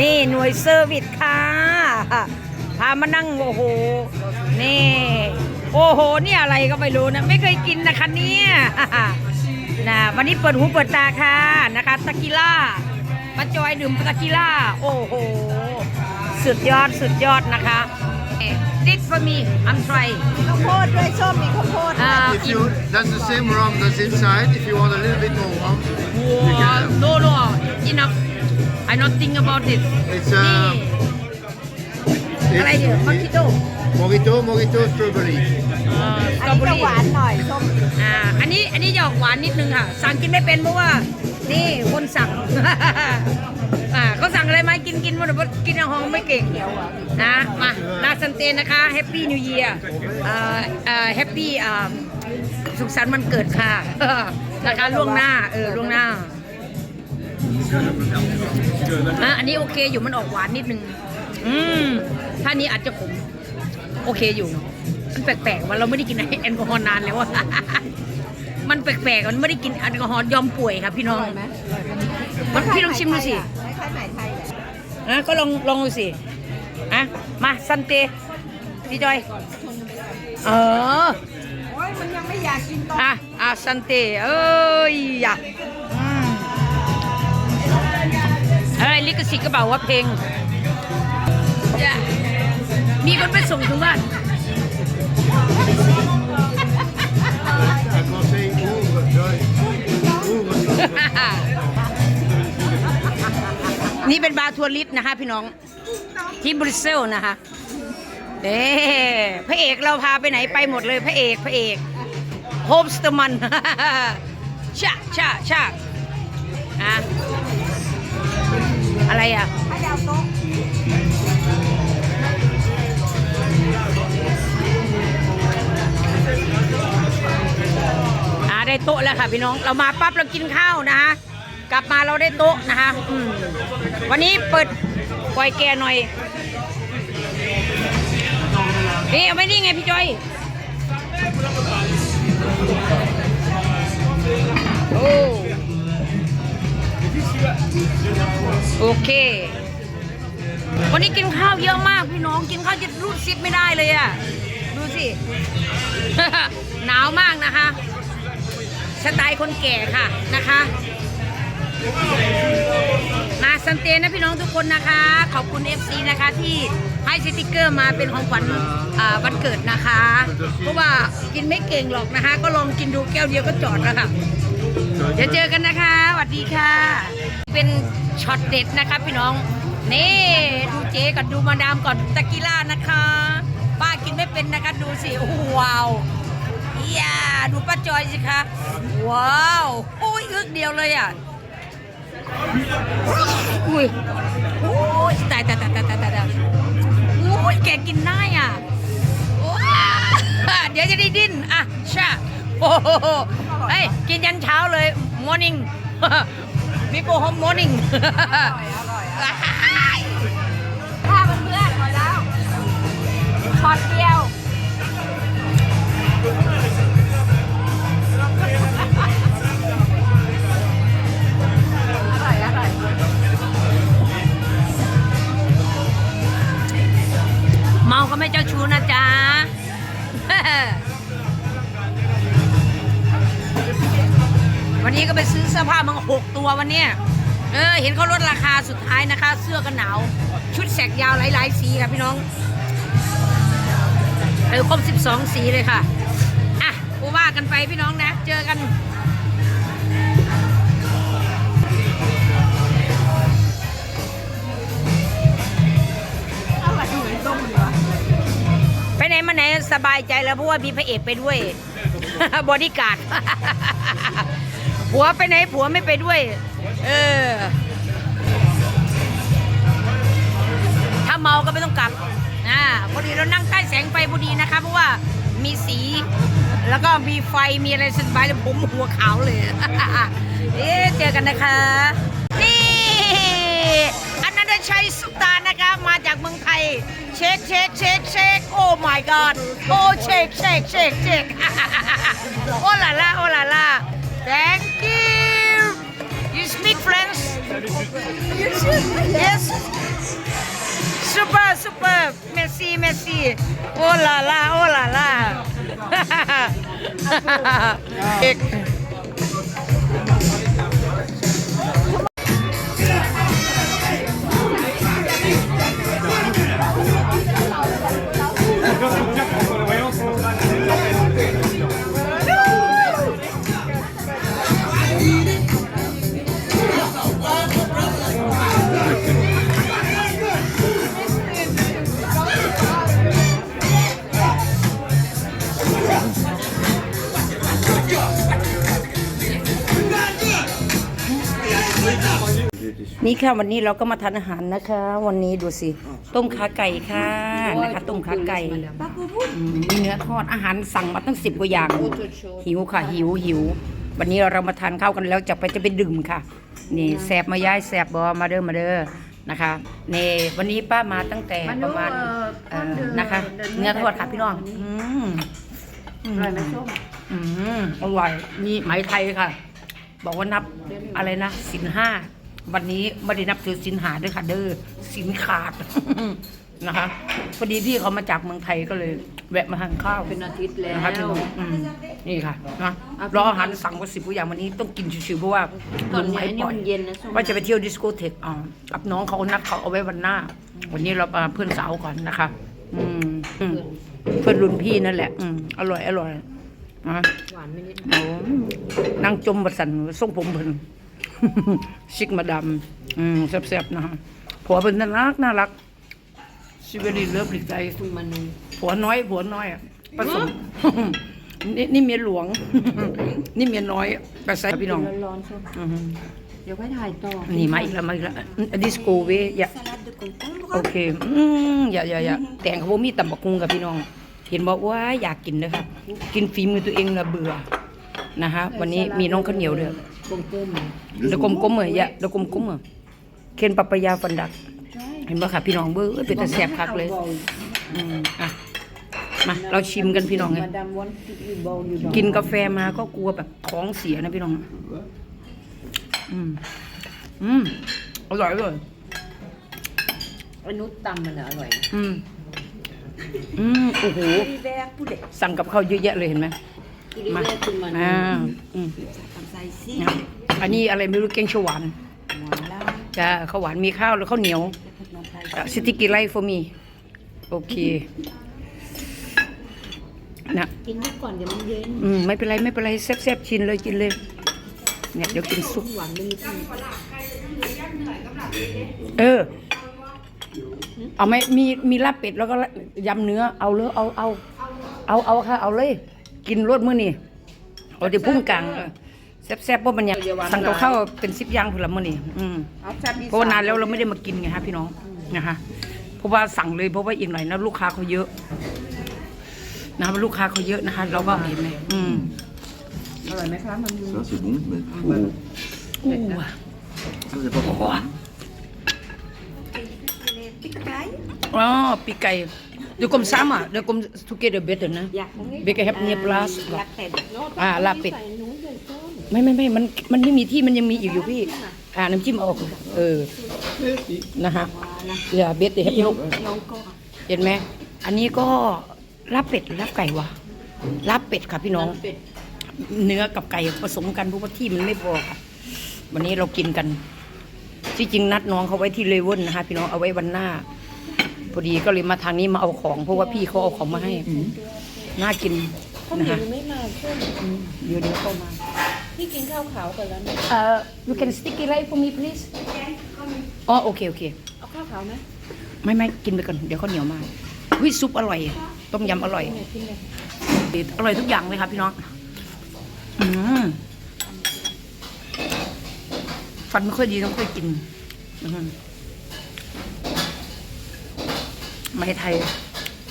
นี่หน่วยเซอร์วิสค่ะ พามานั่งโอ้โห นี่ โอ้โห นี่อะไรก็ไม่รู้นะ ไม่เคยกินนะคะเนี่ยนะวันนี้เปิดหูเปิดตาค่ะนะคะตะกิล่าป้าจอยดื่มตะกิล่า โอ้โห สุดยอดสุดยอดนะคะดิ for me I'm try ข้าวโพดด้วยส้มมีข้าวโพดอ่า If you, that's the same rum that's inside. If you want a little bit more rum, you Wow, can. no no enough I not think about it It's นี่ uh, อะไรเดี๋ยวมาคิโต้ mojito, mojito, strawberry. สตรอัอนเบอนี้จะรี่หวานหน่อยส้มอ่าอันนี้อันนี้จะออกหวานนิดนึงค่ะ สั่งกินไม่เป็นเพราะว่า นี่คนสั่ง อ่าเขาสั่งอะไรมากินกินหมดแต่ว่ากินอาหารไม่เก่งนะมานาซันเตนนะคะแฮปปี้นิวเยียร์อ่าอ่าแฮปปี้อ่าสุขสันต์วันเกิดค่ะนะคะล่วงหน้าเออล่วงหน้า อะอันนี้โอเคอยู่มันออกหวานนิดนึง อืมถ้านี้อาจจะขม โอเคอยู่ มันแปลกๆว่าเราไม่ได้กินแอลกอฮอล์นานแล้วอะมันแปลกๆ มันไม่ได้กินแอลกอฮอล์ยอมป่วยครับพี่น้องอร่อยไหมอร่อยไหมมันพี่ลองชิมดูสิคล้ายๆไหมไทยแหละอะก็ลองลองดูสิอะมาซันเตพี่จอย เออโอ้ยมันยังไม่อยากกินตอนอะอะซันเตเอ้ยอย่าอื ลิขสิทธิ์ก็บอกว่าเพลงอย่ามีคนไปส่งถึงบ้าน I can't say ooh, but joy. Ooh, but joy. นี่เป็นบาร์ทัวริสต์นะคะพี่น้องที่บริเซลนะคะเด้พระเอกเราพาไปไหนไปหมดเลยพระเอกพระเอกโฮมสเตอร์มัน ชะชะชะอะ อะไรอะให้เอาได้โต๊ะแล้วค่ะพี่น้อง เรามาปั๊บเรากินข้าวนะคะกลับมาเราได้โต๊ะนะคะวันนี้เปิดปล่อยแกหน่อย นี่เอาไว้นี่ไงพี่จอย โอเค วันนี้กินข้าวเยอะมากพี่น้องกินข้าวจะรูดซิปไม่ได้เลยอะดูสิ หนาวมากนะคะ สไตล์คนแก่ค่ะนะคะ มาสันเตนะพี่น้องทุกคนนะคะ ขอบคุณ FC นะคะที่ให้สติกเกอร์มาเป็นของขวัญอ่าวันเกิดนะคะ เพราะว่ากินไม่เก่งหรอกนะคะ ก็ลองกินดูแก้วเดียวก็จอดแล้วค่ะ เดี๋ยวเจอกันนะคะสวัสดีค่ะ เป็นช็อตเด็ดนะคะพี่น้อง นี่ดูเจ๊กับดูมาดามก่อนตะกีล่านะคะ ป้ากินไม่เป็นนะคะดูสิโอ้โหว้าวอย่าดูป้าจอยสิคะ ว้าวโอ้ยอึกเดียวเลยอะอุ้ยโอ้ยตายตายตายตายตายตายโอ้ยแกกินได้อะเดี๋ยวจะได้ดิ้นอะชาโอ้โห เฮ้ยกินยันเช้าเลยมอร์นิ่งมีโปรโฮม morning ถ้าเพื่อนๆหมดแล้วช็อตเดียว ตัววันเนี้ยเออเห็นเขาลดราคาสุดท้ายนะคะ เสื้อกันหนาว ชุดแสกยาวหลายๆสีค่ะพี่น้องเออครบ12 สีเลยค่ะอะกูว่ากันไปพี่น้องนะ เจอกันไปไหนมาไหนสบายใจแล้วเพราะว่ามีพระเอกไปด้วย บอดี้การ์ด ผัวไปไหนผัวไม่ไปด้วย เออ ถ้าเมาก็ไม่ต้องกลับอ่าพอดีเรานั่งใต้แสงไฟพอดีนะคะ เพราะว่ามีสี แล้วก็มีไฟมีอะไรสบายเลยผมหัวขาวเลย เอ๊เจอกันนะคะ นี่อันนั้นด้ชัยสุตานะคะ มาจากเมืองไทย เช็คเช็คเช็คเช็คโอ้ my god โอ้เช็คเช็คเช็คเช็คโอ้ลาลาโอ้ลาลา thank you. You speak French? Yes. Super super. Merci merci. Oh la la oh la la เนี่ค่ะวันนี้เราก็มาทานอาหารนะคะ วันนี้ดูสิ ต้มขาไก่ค่ะนะคะ ต้มขาไก่อืมมีเนื้อทอดอาหารสั่งมาตั้งสิบกว่าอย่างหิวค่ะ หิวหิววันนี้เรามาทานข้าวกันแล้วจะไปจะไปดื่มค่ะ นี่แสบมาย้ายแสบบอมาเด้อมาเด้อนะคะนี่วันนี้ป้ามาตั้งแต่ประมาณเอ่อนะคะ เนื้อทอดค่ะพี่น้องอืมอร่อยไหมส้มอืมอร่อยนี่ไหมไทยค่ะ บอกว่านับอะไรนะสินห้า วันนี้ไม่ได้นับถือสินหาด้วยค่ะเด้อสินขาด นะคะพอดีพี่เขามาจากเมืองไทยก็เลย แวะมาทานข้าวเป็นอาทิตย์แล้วนะคะพี่น้องอืมนี่ค่ะนะรออาหารสั่งมาสิบกว่าอย่างวันนี้ต้องกินชิวๆเพราะว่าตอนลงนี้ไม้อันนี้ปล่อยมันเย็นนะส้มว่าจะไปเที่ยวดิสโกเทคอ่ากับน้องเขานัดเขาเอาไว้วันหน้า วันนี้เรามาเพื่อนสาวก่อนนะคะ อืมอืมเพื่อนรุ่นพี่นั่นแหละ อืมอร่อยอร่อยนะหวานไม่นิดโอ้นางจมบัดสันทรงผมเพิ่น ชิกมาดำอืมแซ่บๆนะฮะผัวเพิ่นน่ารักน่ารักชีวิตดีเลิฟดีใจคุณมันผัวน้อย ผัวน้อยอะผสมนี่นี่เมียหลวง นี่เมียน้อยไปใส่พี่น้องร้อนๆส้มอือฮึเดี๋ยวค่อยถ่ายต่อ นี่มาอีกแล้วมาอีกแล้วดิสโกเวอย่าโอเคอืมอย่าอย่าอย่าแต่งเขาบ่มีตำบักคุงกับพี่น้อง เห็นบอกว่าอยากกินนะครับ กินฝีมือตัวเองละเบื่อนะคะวันนี้มีน้องข้าวเหนียวเด้อกลมกลมเดย วกลมๆเหมือนอย่าเดยวกลมๆเหมือนเคนปัปปายาฟันดักเห็นบ่ค่ะพี่น้องเบ้อเอ้ยเป็นตาแสบคักเลย อืมอะ มาเราชิมกันพี่น้องไงมาดามวันอยู่บอลอยู่บอลกินกาแฟมาก็กลัวแบบท้องเสียนะพี่น้อง อืม อืม อร่อยเลยอนุตำมันอะอร่อย อืม อืม โอ้โห สั่งกับข้าวเยอะแยะเลยเห็นไหมที่เรีย มากคุณมันอ่าอืมนะอันนี้อะไรไม่รู้แกงเขียวหวานจ้าข้าวหวานมีข้าวแล้วข้าวเหนียวสติกิไลฟ์ for me โอเคนะกินไปก่อนเดี๋ยวมันเย็นอืมไม่เป็นไรไม่เป็นไรแซ่บๆชินเลยกินเลยเนี่ยเดี๋ยวกินซุปหวานไม่มีที่เออ เอาไหมมีมีลาบเป็ดแล้วก็ยำเนื้อเอาเลยเอาเอาเอาเอาค่ะเอาเลย กินรสมื้อนี่เอาเดี๋ยวพุ่งกลางเออแซ่บๆเพราะมันยังสั่งกับข้าวเป็นสิบอย่างผลมื้อนี่อืม เอาแซ่บอีเพราะว่านานแล้วเราไม่ได้มากินไงฮะพี่น้องนะคะเพราะว่าสั่งเลยเพราะว่าอีกหน่อยนะลูกค้าเขาเยอะนะคะลูกค้าเขาเยอะนะคะ เราก็เห็นไหมอืมอร่อยไหมครับมัน Ça, c'est bon, mais. อู้ว่ะ Ça, c'est pas pour moi. อ๋อปีกไก่ เดี๋ยวกลมซ้ำอะเดี๋ยวกลมทุกเกเดเบตนะ อยากตรงนี้เบเกอร์แฮปเนียปลาสรักเป็ดอ่าลาบเป็ดใส่หนูใส่ส้มไม่ไม่ไม่มันมันไม่มีที่มันยังมีอีกอยู่พี่ อ่าน้ำจิ้มเอาออกเออ นะฮะอย่าเบสเดแฮปปี้น้องก็เห็นไหม อันนี้ก็ลาบเป็ดลาบไก่วะลาบเป็ดค่ะพี่น้องเป็ดเนื้อกับไก่ผสมกันเพราะว่าที่มันไม่พอค่ะ วันนี้เรากินกัน ที่จริงนัดน้องเขาไว้ที่เลเวลนะคะพี่น้องเอาไว้วันหน้า พอดีก็เลยมาทางนี้มาเอาของ เพราะว่าพี่เขาเอาของมาให้น่ากินข้าวเหนะนียวคะยังไม่มาส้มเดี๋ยวเดี๋ยวเข้ามา พี่กินข้าวขาวก่อนแล้วนะเอ่อ you can stick it right for me please อ๋อโอเคโอเค เอาข้าวขาวไหมไม่ไม่กินไปก่อน เดี๋ยวข้าวเหนียวมาวิซุปอร่อย ต้มยำอร่อย เนี่ยกินเลยอร่อยทุกอย่างเลยครับพี่น้อง อืมฟันไม่ค่อยดีต้องค่อยกินอืม ไม่ไทย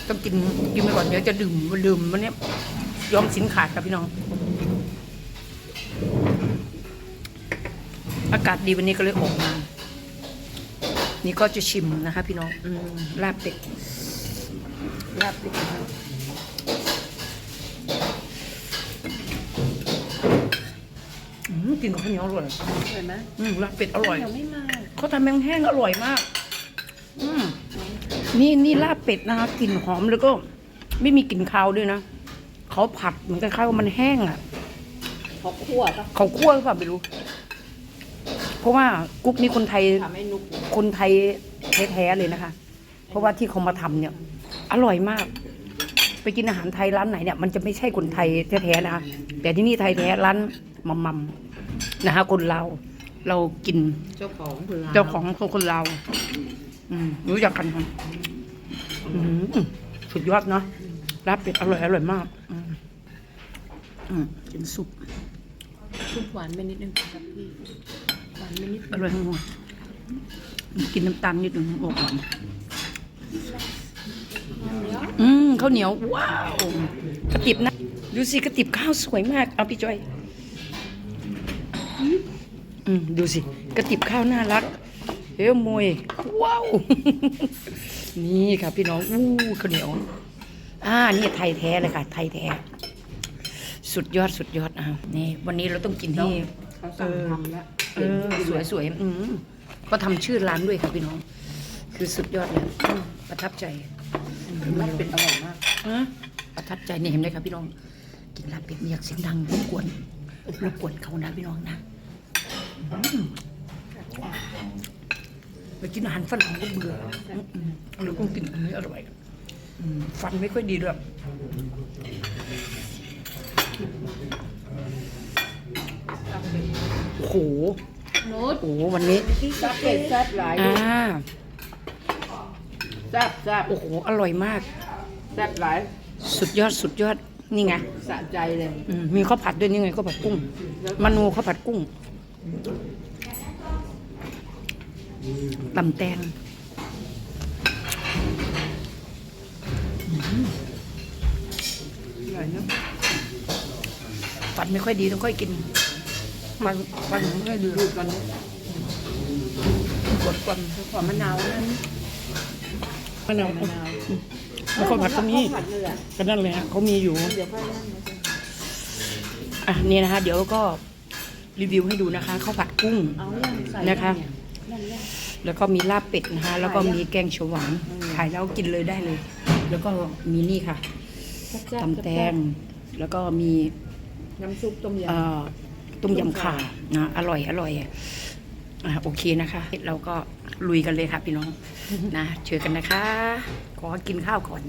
ต้องกินกินไปก่อนเดี๋ยวจะดื่มดื่มวันเนี้ยยอมสินขาดครับพี่น้อง อากาศดีวันนี้ก็เลยออกมา นี่ก็จะชิมนะคะพี่น้องอมลาบเป็ดลาบเป็ดนะครับอืมกินกับข้าวเหนียวอร่อยเห็นไหมอืมลาบเป็ดอร่อยยังไม่มาเขาทำแมงแห้งอร่อยมากอืม นี่นี่ลาบเป็ดนะคะกลิ่นหอมแล้วก็ไม่มีกลิ่นคาวด้วยนะเขาผัดเหมือนกับข้าวามันแห้งอะพอคั่วก็เขาคั่วหรือเปล่าไม่รู้ เพราะว่ากุ๊กนี่คนไทยทำให้นุกคนไทยแท้ๆเลยนะคะ เพราะว่าที่เขามาทำเนี่ย อร่อยมาก ไปกินอาหารไทยร้านไหนเนี่ยมันจะไม่ใช่คนไทยแท้ๆนะคะแต่ที่นี่ไทยแท้ร้านมัมมัมนะคะคนเราวเรากินเจ้าของคือเจ้าของคือคนเราวอืมรู้จักกันค่ะอืม สุดยอดเนาะรับเป็ดอร่อยอร่อยมากอืมอืมกินซุปชุบหวานไปนิดนึงครับพี่หวานไปนิดอร่อยทั้งหมดกินน้ำตาลนิดหนึ่งออกหวานอืมข้าวเหนียว ว้าวกระติบนะ ดูสิกระติบข้าวสวยมาก เอาพี่จอยอืมดูสิกระติบข้าวน่ารักเฮ้ยมวยว้าว นี่ค่ะพี่น้องอู้ข้าวเหนียวอ่านี่ไทยแท้เลยค่ะ ไทยแท้ สุดยอดสุดยอดอะนี่ วันนี้เราต้องกินที่เขาสั่งทำแล้วเออสวยสวยๆอืมก็ทำชื่อร้านด้วยค่ะพี่น้อง คือสุดยอดเลยอืมประทับใจมันเป็นอร่อยมากฮะประทับใจเนี่ยเห็นไหมครับพี่น้อง กินลาบเป็ดไม่อยากเสียงดังรบกวนรบกวนเขานะพี่น้องนะอืม ไปกินอาหารฝรั่งก็เบื่ออืมหรือก็กินอันนี้อร่อยอืมฟันไม่ค่อยดีด้วยโอ้โหนุชโอ้โหวันนี้ซับเป็ดแซ่บหลายอ่าแซ่บแซ่บโอ้โห อร่อยมากแซ่บหลาย สุดยอดสุดยอดนี่ไงสะใจเลยอืมมีข้าวผัดด้วยนี่ไงข้าวผัดกุ้งมนูข้าวผัดกุ้ง ตำแตงอืมอร่อยเนอะฟันไม่ค่อยดีต้องค่อยกินฟันฟันไม่ค่อยดีดูดก่อนปวดฟันขอมะนาวนะมะนาวมะนาวแล้วข้าวผัดตรงนี้ข้าวผัดเลยอะก็นั่นเลยฮะเขามีอยู่เดี๋ยวค่อยนั่นนะอะนี่นะคะ เดี๋ยวก็รีวิวให้ดูนะคะข้าวผัดกุ้งเอาอย่างใส่นะคะนั่นยัง แล้วก็มีลาบเป็ดนะคะ แล้วก็มีแกงเขียวหวานอืมขายแล้วกินเลยได้เลย แล้วก็มีนี่ค่ะแซ่บๆตำแตง แล้วก็มีน้ำซุปต้มยำเอ่อต้มยำข่านะอร่อยอร่อยอะโอเคนะคะ เราก็ลุยกันเลยค่ะพี่น้องนะเจอกันนะคะ ขอกินข้าวก่อน